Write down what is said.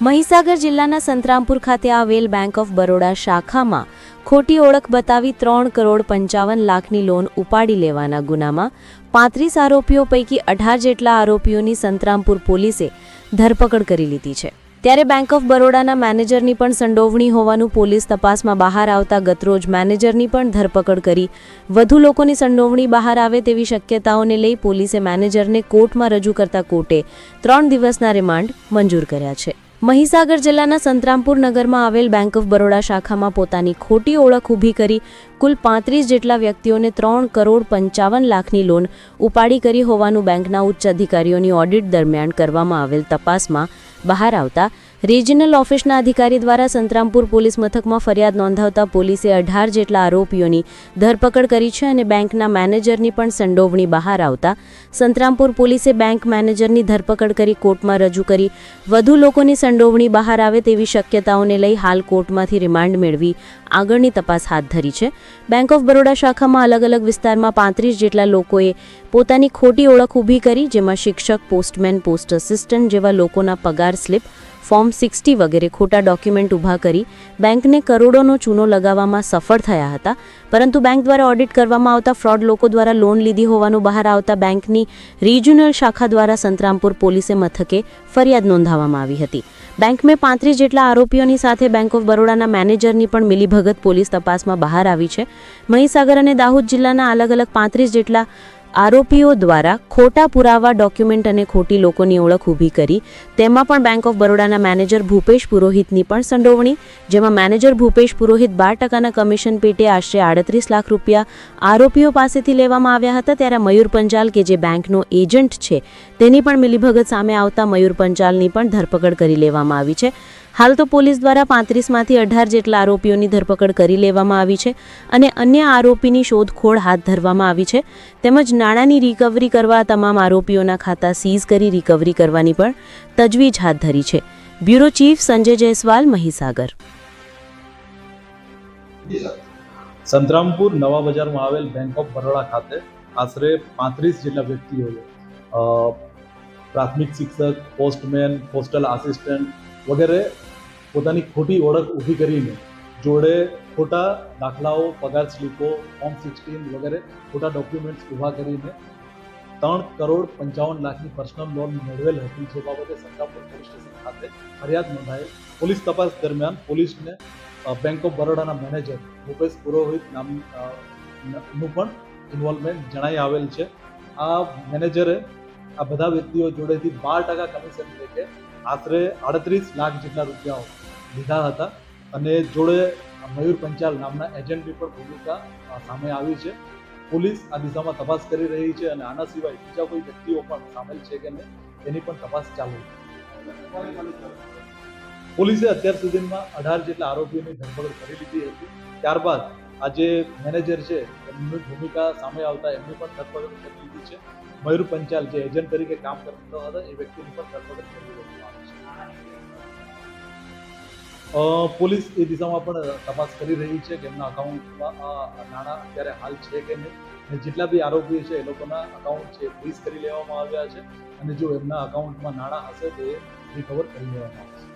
મહીસાગર જિલ્લાના સંતરામપુર ખાતે આવેલ બેંક ઓફ બરોડા શાખામાં ખોટી ઓળખ બતાવી ત્રણ કરોડ પંચાવન લાખની લોન ઉપાડી લેવાના ગુનામાં પાંત્રીસ આરોપીઓ પૈકી અઢાર જેટલા આરોપીઓની સંતરામપુર પોલીસે ધરપકડ કરી લીધી છે. ત્યારે બેંક ઓફ બરોડાના મેનેજરની પણ સંડોવણી હોવાનું પોલીસ તપાસમાં બહાર આવતા ગતરોજ મેનેજરની પણ ધરપકડ કરી વધુ લોકોની સંડોવણી બહાર આવે તેવી શક્યતાઓને લઈ પોલીસે મેનેજરને કોર્ટમાં રજૂ કરતા કોર્ટે ત્રણ દિવસના રિમાન્ડ મંજૂર કર્યા છે. મહીસાગર જિલ્લાના સંતરામપુર નગરમાં આવેલ બેંક ઓફ બરોડા શાખામાં પોતાની ખોટી ઓળખ ઊભી કરી કુલ પાંત્રીસ જેટલા વ્યક્તિઓને ત્રણ કરોડ પંચાવન લાખની લોન ઉપાડી કરી હોવાનું બેંકના ઉચ્ચ અધિકારીઓની ઓડિટ દરમિયાન કરવામાં આવેલ તપાસમાં બહાર આવતા રિજનલ ઓફિસના અધિકારી દ્વારા સંતરામપુર પોલીસ મથકમાં ફરિયાદ નોંધાવતા પોલીસે અઢાર જેટલા આરોપીઓની ધરપકડ કરી છે અને બેંકના મેનેજરની પણ સંડોવણી બહાર આવતા સંતરામપુર પોલીસે બેંક મેનેજરની ધરપકડ કરી કોર્ટમાં રજૂ કરી વધુ લોકોની સંડોવણી બહાર આવે તેવી શક્યતાઓને લઈ હાલ કોર્ટમાંથી રિમાન્ડ મેળવી આગળની તપાસ હાથ ધરી છે. બેંક ઓફ બરોડા શાખામાં અલગ અલગ વિસ્તારમાં પાંત્રીસ જેટલા લોકોએ પોતાની ખોટી ઓળખ ઊભી કરી, જેમાં શિક્ષક, પોસ્ટમેન, પોસ્ટ અસિસ્ટન્ટ જેવા લોકોના પગાર સ્લિપ, ફોર્મ સિક્સટી વગેરે ખોટા ડોક્યુમેન્ટ ઊભા કરી બેંકને કરોડોનો ચૂનો લગાવવામાં સફળ થયા હતા. પરંતુ બેંક દ્વારા ઓડિટ કરવામાં આવતા ફ્રોડ લોકો દ્વારા લોન લીધી હોવાનું બહાર આવતા બેંકની રિજનલ શાખા દ્વારા સંતરામપુર પોલીસે મથકે ફરિયાદ નોંધાવવામાં આવી હતી. બેંક મેં પાંત્રીસ જેટલા આરોપીઓની સાથે બેંક ઓફ બરોડાના મેનેજરની પણ મિલીભગત પોલીસ તપાસમાં બહાર આવી છે. મહીસાગર અને દાહોદ જિલ્લાના અલગ અલગ પાંત્રીસ જેટલા આરોપીઓ દ્વારા ખોટા પુરાવા ડોક્યુમેન્ટ અને ખોટી લોકોની ઓળખ ઊભી કરી. તેમાં પણ બેંક ઓફ બરોડાના મેનેજર ભૂપેશ પુરોહિતની પણ સંડોવણી, જેમાં મેનેજર ભૂપેશ પુરોહિત બાર ટકાના કમિશન પેટે આશરે આડત્રીસ લાખ રૂપિયા આરોપીઓ પાસેથી લેવામાં આવ્યા હતા. ત્યારે મયુર પંચાલ કે જે બેંકનો એજન્ટ છે, તેની પણ મિલીભગત સામે આવતા મયુર પંચાલની પણ ધરપકડ કરી લેવામાં આવી છે. હાલ તો પોલીસ દ્વારા પાંત્રીસમાંથી અઢાર જેટલા આરોપીઓની ધરપકડ કરી લેવામાં આવી છે અને અન્ય આરોપીની શોધખોળ હાથ ધરવામાં આવી છે. તેમજ નાણાંની રિકવરી કરવા તમામ આરોપીઓના ખાતા સીઝ કરી રિકવરી કરવાની પણ તજવીજ હાથ ધરી છે. Bureau chief Sanjay Jaiswal, Mahisagar. Santrampur નવા બજારમાં આવેલ બેંક ઓફ બરોડા ખાતે આશરે પાંત્રીસ જેટલા વ્યક્તિઓએ પ્રાથમિક શિક્ષક પોસ્ટમેન પોસ્ટલ આસિસ્ટન્ટ વગેરે પોતાની ખોટી ઓળખ ઊભી કરીને જોડે ખોટા દાખલાઓ, પગાર સ્લીપો ફોર્મ સિક્સટીન વગેરે ખોટા ડોક્યુમેન્ટ્સ ઊભા કરીને ત્રણ કરોડ પંચાવન લાખની પર્સનલ લોન મેળવેલ હતી, જે બાબતે સંતાપુર પોલીસ સ્ટેશન ખાતે ફરિયાદ નોંધાયેલ. પોલીસ તપાસ દરમિયાન પોલીસને બેંક ઓફ બરોડાના મેનેજર ભૂપેશ પુરોહિત નામનું પણ ઇન્વોલ્વમેન્ટ જણાઈ આવેલ છે. આ મેનેજરે આ બધા વ્યક્તિઓ જોડેથી બાર ટકા કમિશન લેકે આશરે આડત્રીસ લાખ જેટલા રૂપિયાઓ લીધા હતા. અને જોડે મયુર પંચાલ નામના એજન્ટની પણ ભૂમિકા સામે આવી છે. પોલીસ આ દિશામાં તપાસ કરી રહી છે અને આના સિવાય બીજા કોઈ વ્યક્તિઓ પણ સામેલ છે કે નહીં તેની પણ તપાસ ચાલુ છે. પોલીસે અત્યાર સુધીમાં અઢાર જેટલા આરોપીઓની ધરપકડ કરી લીધી હતી. ત્યારબાદ આ જે મેનેજર છે, એમની ભૂમિકા સામે આવતા એમની પણ ધરપકડ કરી લીધી છે. મયુર પંચાલ જે એજન્ટ તરીકે કામ કરતો હતો, એ વ્યક્તિની પણ ધરપકડ કરી છે. પોલીસ એ દિશામાં પણ તપાસ કરી રહી છે કે એમના અકાઉન્ટમાં નાણાં અત્યારે હાલ છે કે નહીં. જેટલા બી આરોપીઓ છે, એ લોકોના અકાઉન્ટ છે ફ્રીઝ કરી લેવામાં આવ્યા છે. અને જો એમના અકાઉન્ટમાં નાણાં હશે તો એ રિકવર કરી લેવામાં આવશે.